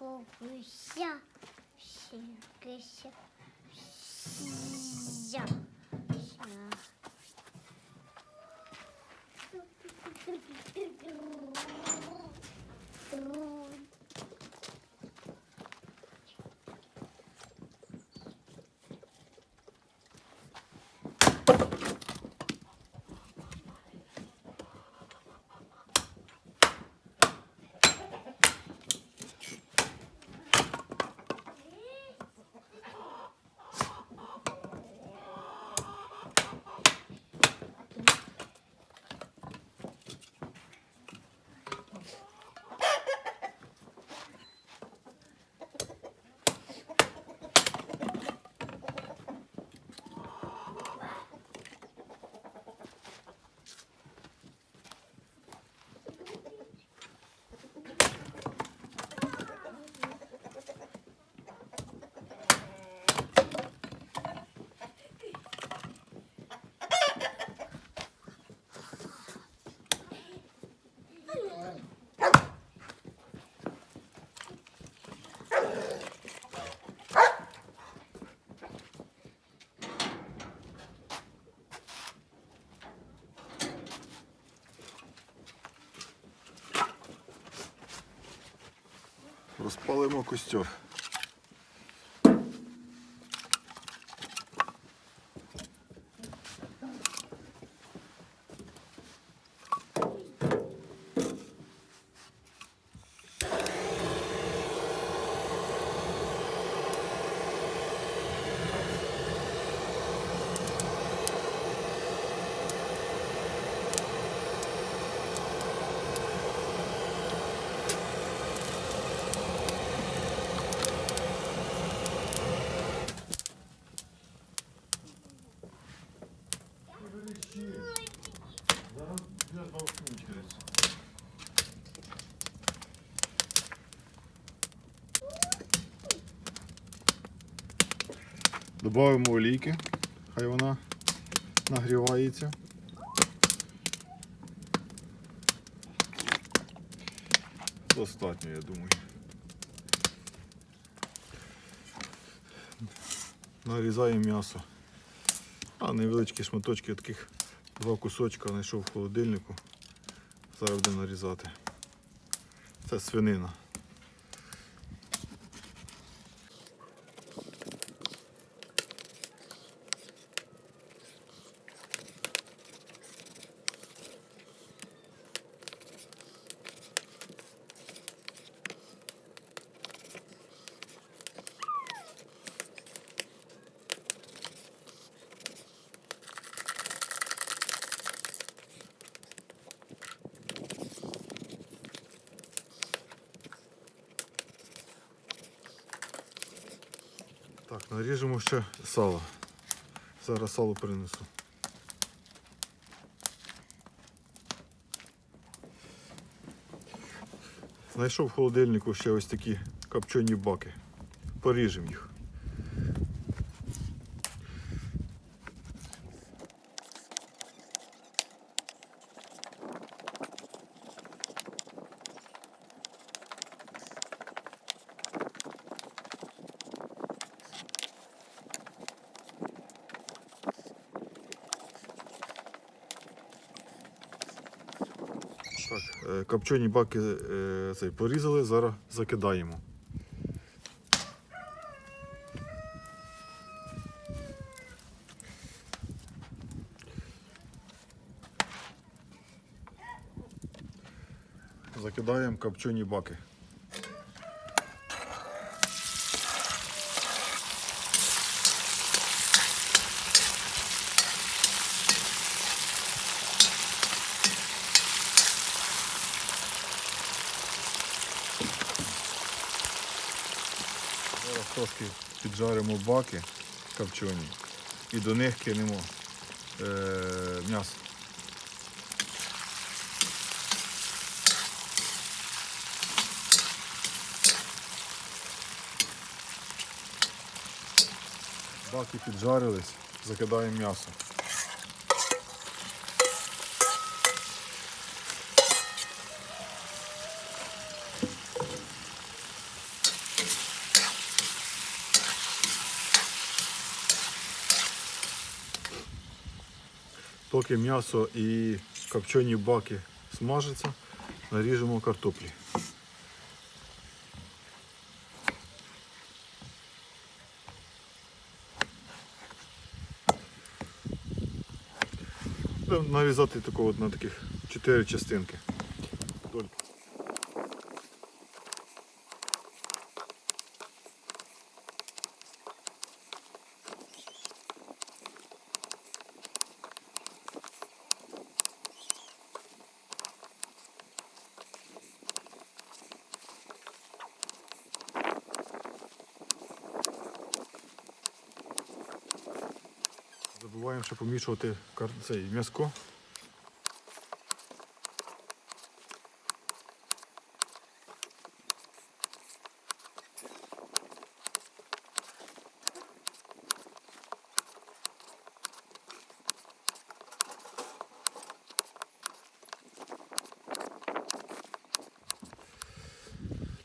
Бабуся. Сіся. Ся. Розпалимо костер. Добавимо олійки, хай вона нагрівається. Достатньо, я думаю. Нарізаємо м'ясо. А невеличкі шматочки таких два кусочка знайшов в холодильнику. Зараз будемо нарізати. Це свинина. Так, наріжемо ще сало. Зараз сало принесу. Знайшов в холодильнику ще ось такі копчені баки. Поріжемо їх. Так, е, копчені баки е, цей, порізали, зараз закидаємо. Закидаємо копчені баки. Зараз трошки піджаримо баки копчені і до них кинемо е, м'ясо. Баки піджарились, закидаємо м'ясо. Поки м'ясо і копчені баки смажаться, наріжемо картоплі. Будемо нарізати тако от на таких чотири частинки. Ще помішувати цей м'яско.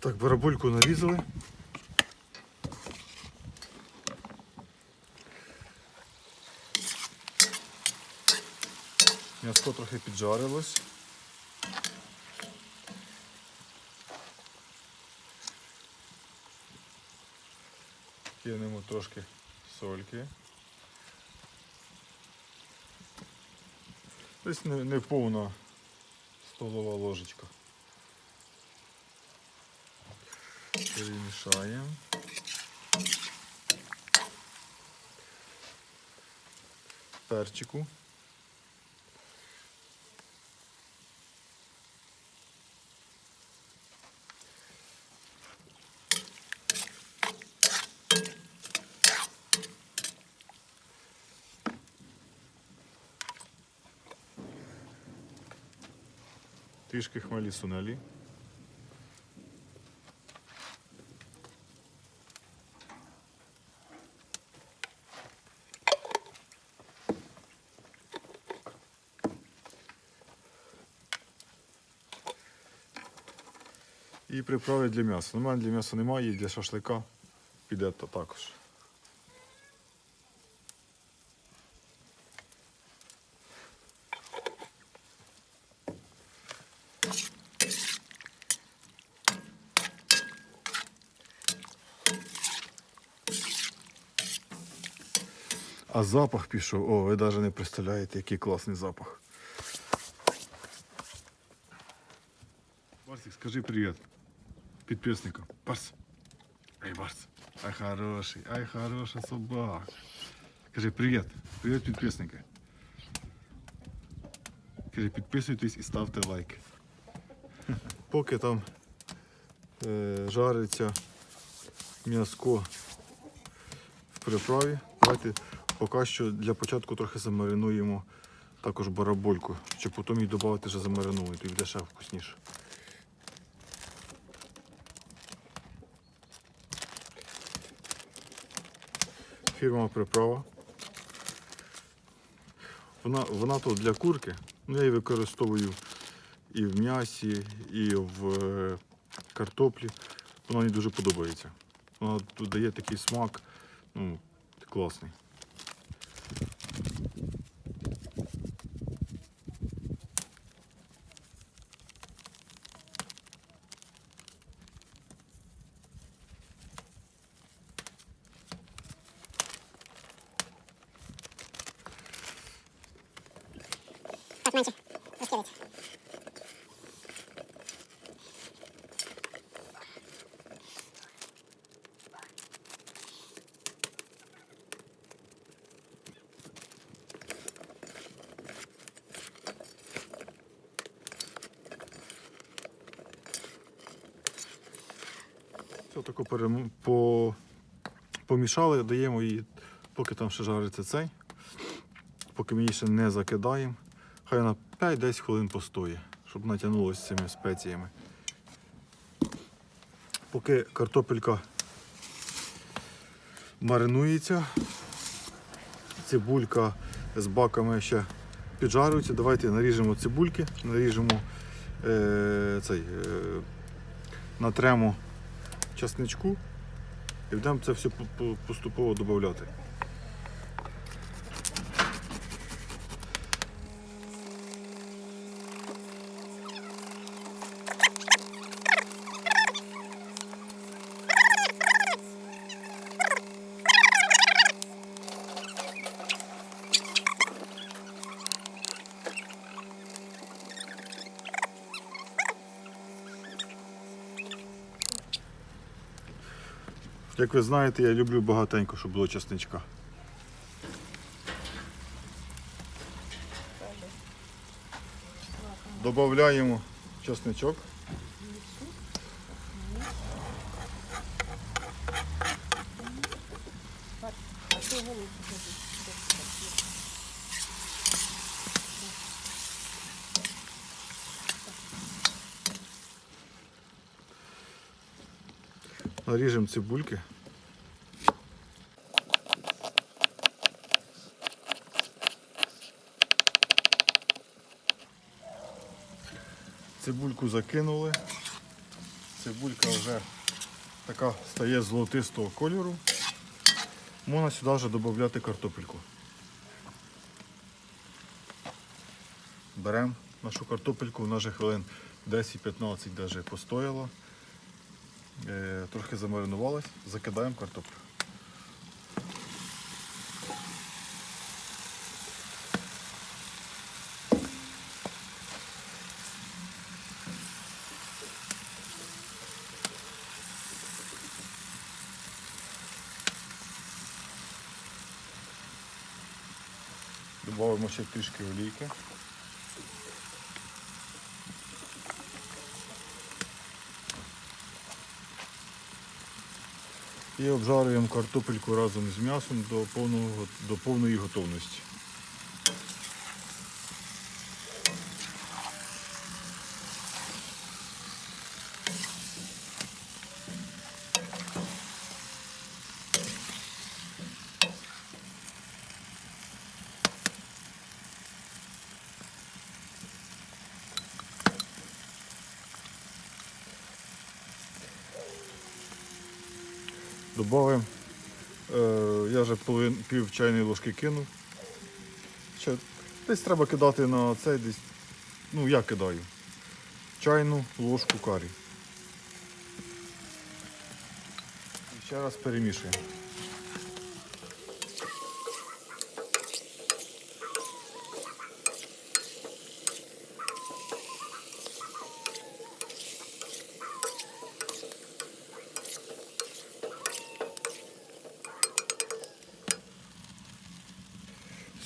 Так, барабульку нарізали. М'яско трохи піджарилось. Кинемо трошки сольки. Десь не, не повна столова ложечка. Перемішаємо. Перчику. Трішки хмелі сунелі. І приправи для м'яса. У мене для м'яса немає, і для шашлика піде то також. А запах пішов. О, ви навіть не представляєте, який класний запах. Барсик, скажи привіт підписникам. Барс. Ай, Барс. Ай хороший, ай хороша собака. Скажи привіт. Привіт, підписники. Скажи, підписуйтесь і ставте лайк. Поки там е, жариться м'язко в приправі, давайте поки що для початку трохи замаринуємо також барабольку, щоб потім її додати вже замаринувати, і буде ще вкусніше. Фірма приправа. Вона, вона тут для курки. Ну, я її використовую і в м'ясі, і в е, картоплі. Вона мені дуже подобається. Вона тут дає такий смак, ну, класний. Все перем... по... помішали, даємо її, поки там ще жариться цей, поки ми її ще не закидаємо. Хай на 5-10 хвилин постоє, щоб натягнулося цими спеціями. Поки картопелька маринується, цибулька з баками ще піджарюється. Давайте наріжемо цибульки, наріжемо е, цей, е, натремо часничку і будемо це все по- по- поступово додати. Як ви знаєте, я люблю багатенько, щоб було чесничка. Додаємо чесничок. Наріжемо цибульки. Цибульку закинули. Цибулька вже така стає золотистого кольору. Можна сюди вже додати картопельку. Беремо нашу картопельку, вона вже хвилин 10-15 даже постояла. Е, Трохи замаринувалась, закидаємо картоплю. Добавимо ще трішки олійки. І обжарюємо картопельку разом з м'ясом до, повної готовності. Добавимо. Е, я вже половин, пів чайної ложки кинув. Ще, десь треба кидати на цей десь. Ну, я кидаю. Чайну ложку карі. І ще раз перемішуємо.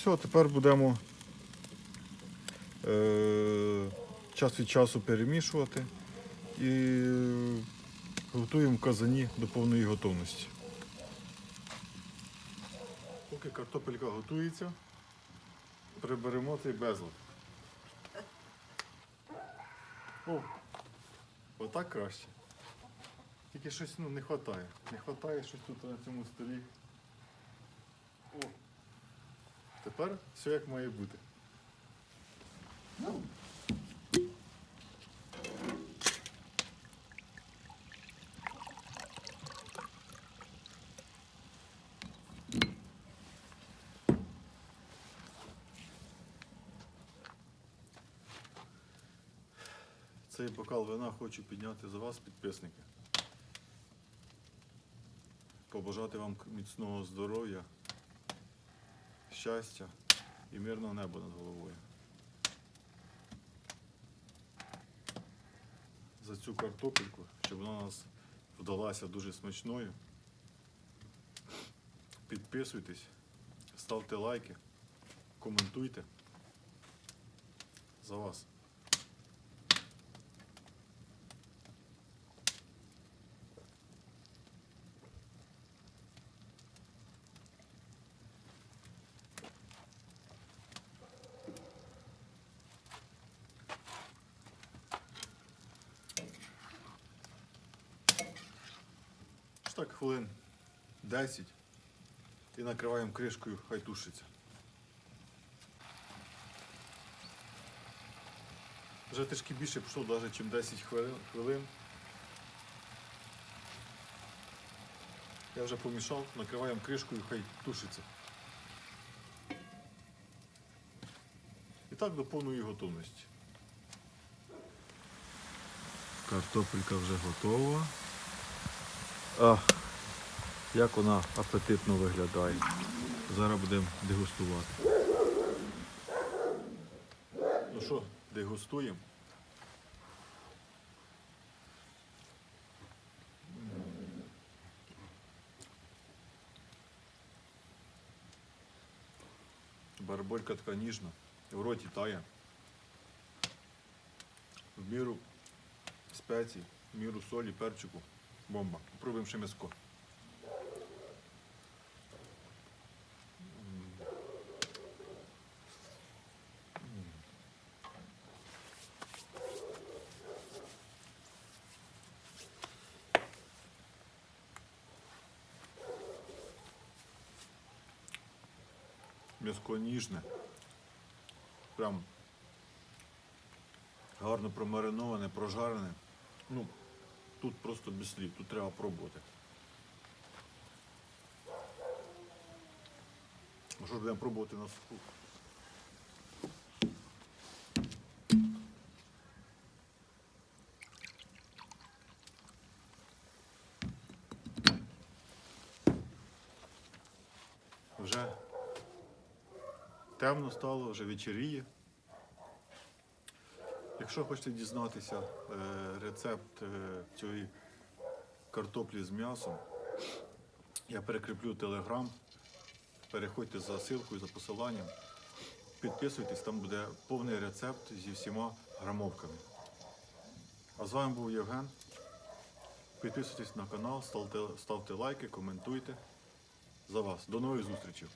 Все, тепер будемо е, час від часу перемішувати і готуємо в казані до повної готовності. Поки картопелька готується, приберемо цей безлад. О, отак краще. Тільки щось ну, не вистачає. Не вистачає щось тут на цьому столі. О. Тепер все як має бути. Цей бокал вина хочу підняти за вас, підписники. Побажати вам міцного здоров'я щастя і мирного неба над головою. За цю картопельку, щоб вона нас вдалася дуже смачною. Підписуйтесь, ставте лайки, коментуйте. За вас. Так хвилин 10 і накриваємо кришкою, хай тушиться. Вже трішки більше пішло, навіть ніж 10 хвилин. Я вже помішав, накриваємо кришкою, хай тушиться. І так до повної готовності. Картопелька вже готова. А, Як вона апетитно виглядає. Зараз будемо дегустувати. Ну що, дегустуємо. Барболька така ніжна, в роті тає. В міру спеції, в міру солі, перчику. Бомба. Пробуємо ще м'яско. М'яско ніжне. Прям гарно промариноване, прожарене. Ну, тут просто без слів, тут треба пробувати. Що ж будемо пробувати на суху? Вже темно стало, вже вечеріє. Якщо хочете дізнатися е, рецепт е, цієї картоплі з м'ясом, я перекріплю телеграм. Переходьте за ссылкою, за посиланням. Підписуйтесь, там буде повний рецепт зі всіма грамовками. А з вами був Євген. Підписуйтесь на канал, ставте, ставте лайки, коментуйте. За вас. До нових зустрічей!